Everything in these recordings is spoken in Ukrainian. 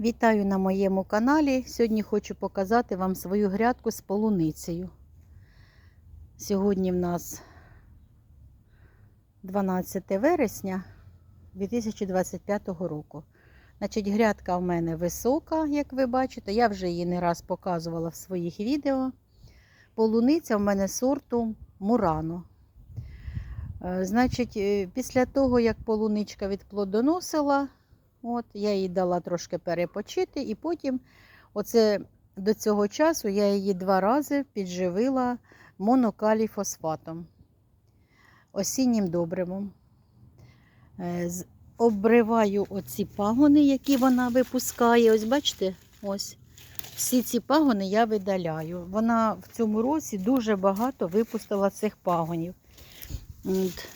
Вітаю на моєму каналі. Сьогодні хочу показати вам свою грядку з полуницею. Сьогодні в нас 12 вересня 2025 року. Значить, грядка в мене висока, як ви бачите. Я вже її не раз показувала в своїх відео. Полуниця в мене сорту Мурано. Е, Значить, е, після того, як полуничка відплодоносила, От, я їй дала трошки перепочити, і потім, оце до цього часу, я її два рази підживила монокаліфосфатом, осіннім добривом. Е, Обриваю оці пагони, які вона випускає. Ось бачите, ось всі ці пагони я видаляю. Вона в цьому році дуже багато випустила цих пагонів. От.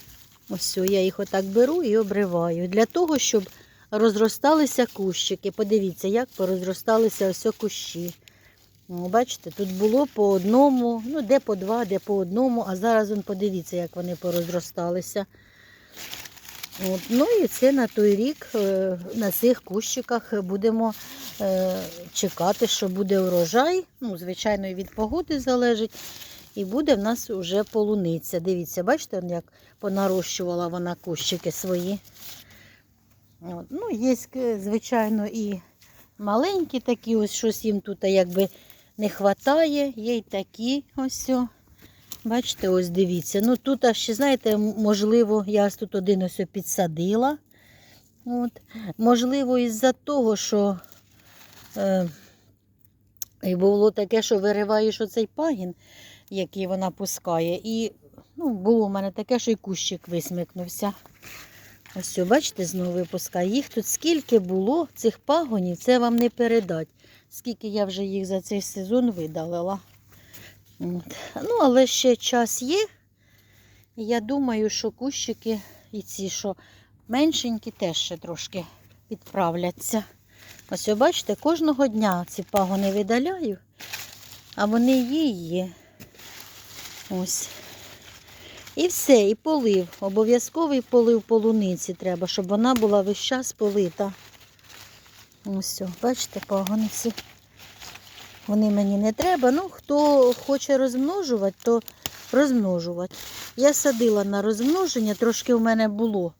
Ось я їх отак беру і обриваю. Для того, щоб розросталися кущики. Подивіться, як порозросталися ось кущі. О, Бачите, тут було по одному, ну де по два, де по одному, а зараз он подивіться, як вони порозросталися. От, ну і це на той рік е, на цих кущиках будемо е, чекати, що буде урожай. Ну, звичайно, і від погоди залежить. І буде в нас вже полуниця. Дивіться, бачите, як понарощувала вона кущики свої. Ну, є, звичайно, і маленькі такі, ось щось їм тут якби не вистачає. Є й такі ось. о. Бачите, ось дивіться. Ну тут аж ще, знаєте, можливо, я тут один ось підсадила. От. Можливо, із-за того, що е, було таке, що вириваєш оцей пагін, який вона пускає. І ну, було в мене таке, що і кущик висмикнувся. Ось, бачите, знову випускає. Їх тут скільки було, цих пагонів, це вам не передать. Скільки я вже їх за цей сезон видалила. От. Ну, але ще час є. Я думаю, що кущики і ці, що меншенькі, теж ще трошки підправляться. Ось, бачите, кожного дня ці пагони видаляю, а вони і є. Ось. І все, і полив. Обов'язковий полив полуниці треба, щоб вона була весь час полита. Ось, бачите, пагони всі. Вони мені не треба. Ну, хто хоче розмножувати, то розмножувати. Я садила на розмноження, трошки в мене було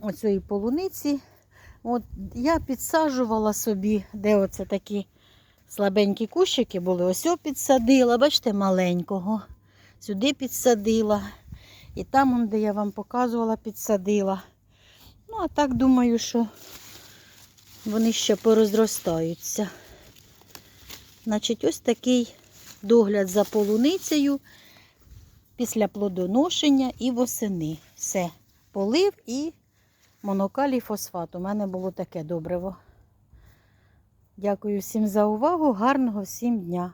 оцієї полуниці. От я підсаджувала собі, де оце такі слабенькі кущики були. Ось о підсадила, бачите, маленького сюди підсадила. І там, де я вам показувала, підсадила. Ну, а так думаю, що вони ще порозростаються. Значить, ось такий догляд за полуницею після плодоношення і восени. Все, полив і монокалій фосфат. У мене було таке добриво. Дякую всім за увагу. Гарного всім дня!